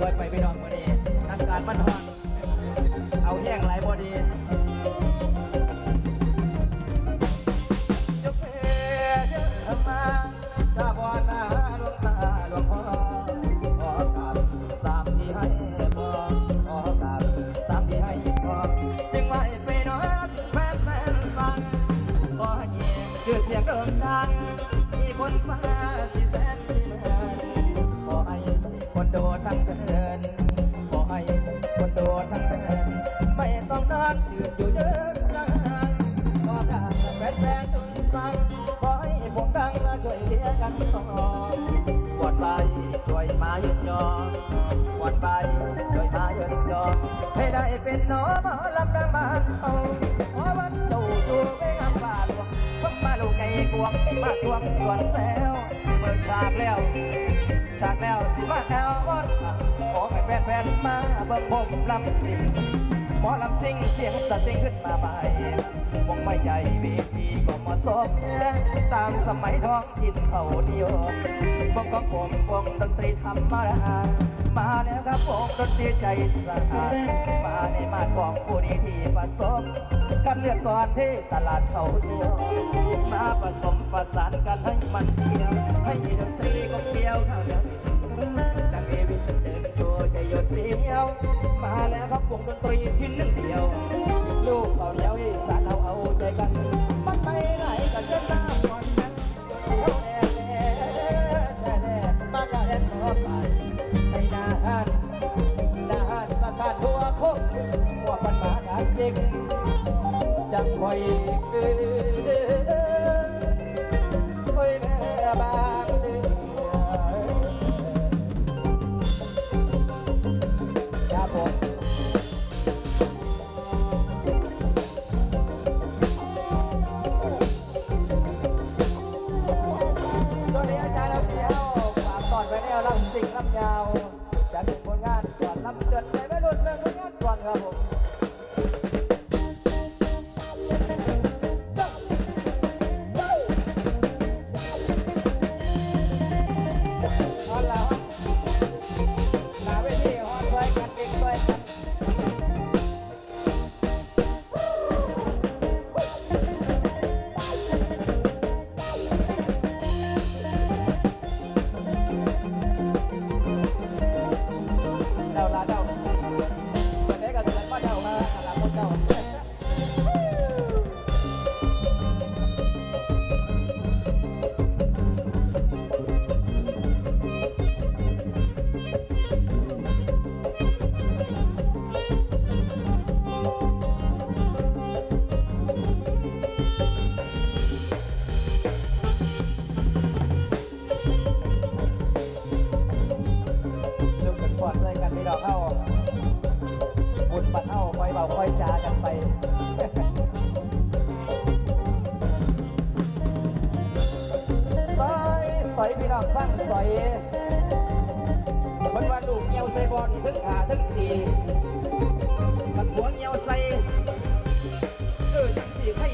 ป่วยไปพี่นอนบ่ดีทางการบ้านทอนเอาแห้งไหลบอดียกเพเดินมาตาบอดมาหลวงตาหลวงพ่อขอกราบสามที่ให้พออกราบสามที่ให้พอจึงไม่ไปนอนแฟนแฟนฟังขอให้เกิดเสียงเดินางมีคนมาที่แสน ทั้งเดินขอให้คนโดทั้งเดินไม่ต้องนอนยืนอยู่เยอะนานขอการแฟนแฟนทุกฟังขอให้ผมดังมาช่วยเชียร์กันต่อปวดไปช่วยมายืนยอปวดไปช่วยมายืนยอให้ได้เป็นน้องหมอลำดังบ้านเอาขอวันเจ้าตัวไม่งามบาดหลวงพบมาลูกไก่กวงมาทวงสวนแซวเปิดฉากแล้ว ฉากแล้วสิมาแอลวอนขอให้แฟนๆมาเบิ่งผมลำสิงหมอลำซิงเสียงสะติงขึ้นมาใหม่วงไม่ใหญ่เวทีก็มาะสมตามสมัยท้องถิ่นเขานิยมวงของผมวงดนตรีธรรมดามาแล้วครับวงดนตรีใจสะอาดมาในมาดของผู้ดีที่ประสบกันเลือกก่อนที่ตลาดเขาเดียวมาผสมประสานกันให้มันเดียวให้ดนตรีก็เปียวเท่า เดิมดังเอวิสเดินโชว์ใจโยเสียว มาแล้วครับวงดนตรีที่หนึ่งเดียว ลูกเขาแล้วอีสานเอาเอาใจกัน มันไปไหนกันจะตามก่อนกันเขาแน่แน่แน่แน่มากแอนขอไปให้นานนานมาทานหัวโคกหัวปัญหาการเด็กจังคอยเกิ ครับเกิดใจไม่รุ่นเรื่องผลงานก่อนครับผม อยพี่น้องฟังสอยมันว่าลูกเงียวใส่บอลทึ่งขาทึ่งตีมันหัวเงียวใส่เออจังสีให้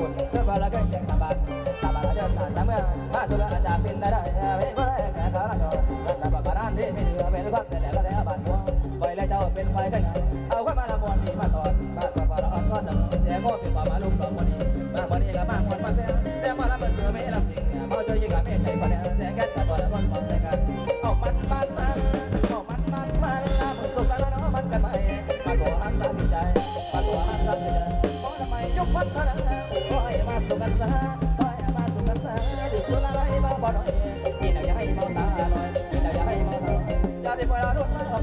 ก็ขอบคุณเพื่อนบาลกันแข่งตาบานตาบานเดินสายตาเมืองมาตุลาจากเป็นได้ได้ไม่ไม่แก่สารจอรัตบกการที่ไม่เหลือเป็นความแต่แล้วก็แล้บานหัวปล่อยแล้วเจ้าเป็นไฟได้ไงเอาขึ้ามาละมวนที่มาตอนมาตอนมาละอ่อนก็หนึ่งแย่ก็เป็นความมาลุกสองคนนี้มาวันนี้ก็มาคนมาเสียแต่มาละมาเสือไม่รับสิ่งเมาเจอยิ่งกับไม่ใจพอแล้วแต่แก่กันตอน ปล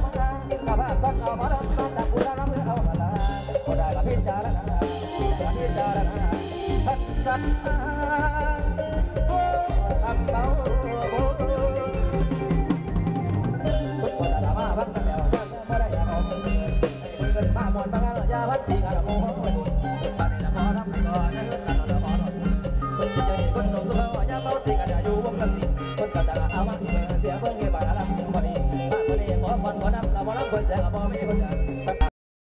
่ Obrigado.